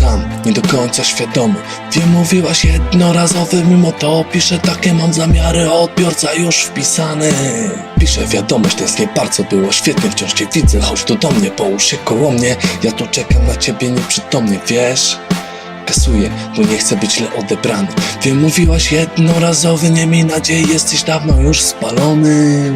sam, nie do końca świadomy. Wiem, mówiłaś jednorazowy, mimo to piszę takie mam zamiary Odbiorca już wpisany. Piszę wiadomość, tęsknię bardzo, było świetnie Wciąż cię widzę, chodź tu do mnie, połóż się koło mnie. Ja tu czekam na ciebie nieprzytomnie, wiesz? Kasuję, bo nie chcę być źle odebrany. Wiem, mówiłaś jednorazowy, nie miej nadziei Jesteś dawno już spalony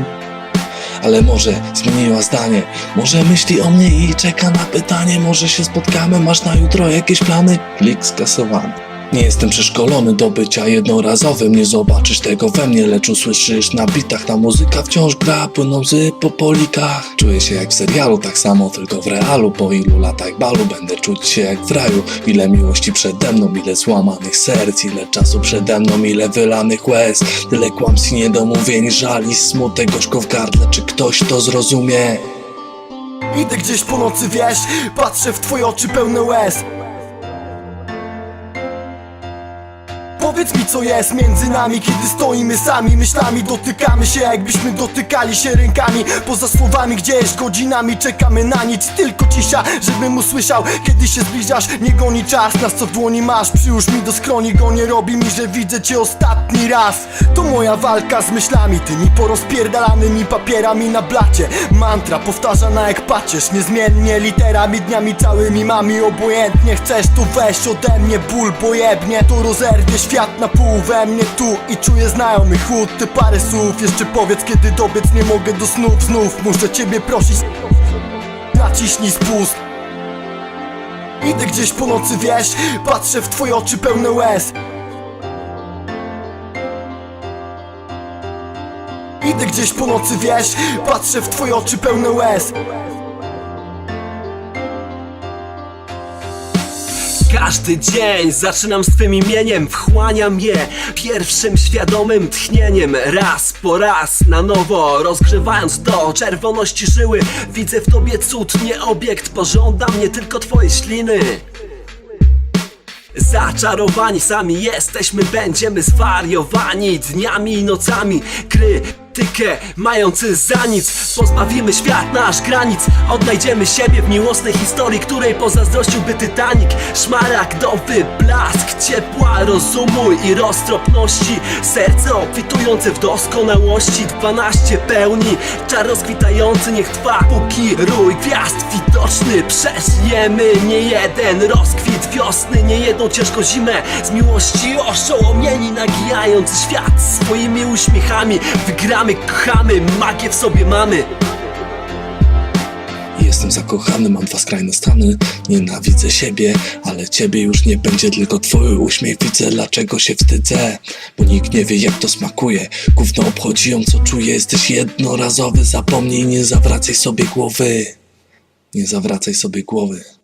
ale może zmieniła zdanie. Może myśli o mnie i czeka na pytanie. Może się spotkamy, masz na jutro jakieś plany? Klik skasowany nie jestem przeszkolony do bycia jednorazowym Nie zobaczysz tego we mnie, lecz usłyszysz na bitach Ta muzyka wciąż gra, płyną łzy po polikach Czuję się jak w serialu, tak samo tylko w realu. Po ilu latach balu będę czuć się jak w raju. Ile miłości przede mną, ile złamanych serc Ile czasu przede mną, ile wylanych łez. Tyle kłamstw i niedomówień, żali, smutek, gorzko w gardle. Czy ktoś to zrozumie? Idę gdzieś po nocy, wiesz Patrzę w twoje oczy pełne łez Powiedz mi co jest między nami Kiedy stoimy sami Myślami dotykamy się jakbyśmy dotykali się rękami Poza słowami gdzieś godzinami Czekamy na nic tylko cisza Żebym usłyszał kiedy się zbliżasz Nie goni czas nas co w dłoni masz Przyłóż mi do skroni go nie robi mi Że widzę cię ostatni raz. To moja walka z myślami Tymi porozpierdalanymi papierami na blacie. Mantra powtarzana jak pacierz Niezmiennie literami dniami całymi Mami obojętnie chcesz tu weź ode mnie ból Pojebnie to rozerwie świat na pół we mnie tu I czuję znajomy chłód Ty parę słów jeszcze powiedz kiedy dobiec Nie mogę do snów znów Muszę ciebie prosić. Naciśnij spust. Idę gdzieś po nocy, wiesz Patrzę w twoje oczy pełne łez. Idę gdzieś po nocy, wiesz Patrzę w twoje oczy pełne łez Każdy dzień zaczynam swym imieniem, wchłaniam je pierwszym świadomym tchnieniem. Raz po raz na nowo, rozgrzewając do czerwoności żyły. Widzę w tobie cud, nie obiekt, pożądam nie tylko twoje śliny. Zaczarowani sami jesteśmy, będziemy zwariowani dniami i nocami. Krytykę mający za nic, pozbawimy świat nasz granic. Odnajdziemy siebie w miłosnej historii, której pozazdrościłby Titanic. Szmaragdowy blask ciepła rozumu i roztropności. Serce obfitujące w doskonałości, 12 pełni, czar rozkwitający niech trwa, póki rój gwiazd widoczny. Przeżyjemy nie jeden rozkwit wiosny, nie jedną ciężką zimę Z miłości oszołomieni, nagijając świat swoimi uśmiechami Wygramy, kochamy, magię w sobie mamy. Jestem zakochany, mam dwa skrajne stany. Nienawidzę siebie, ale ciebie już nie będzie Tylko twój uśmiech widzę, dlaczego się wstydzę? Bo nikt nie wie jak to smakuje. Gówno obchodzi ją co czuje Jesteś. Jednorazowy, zapomnij Nie zawracaj sobie głowy. Nie zawracaj sobie głowy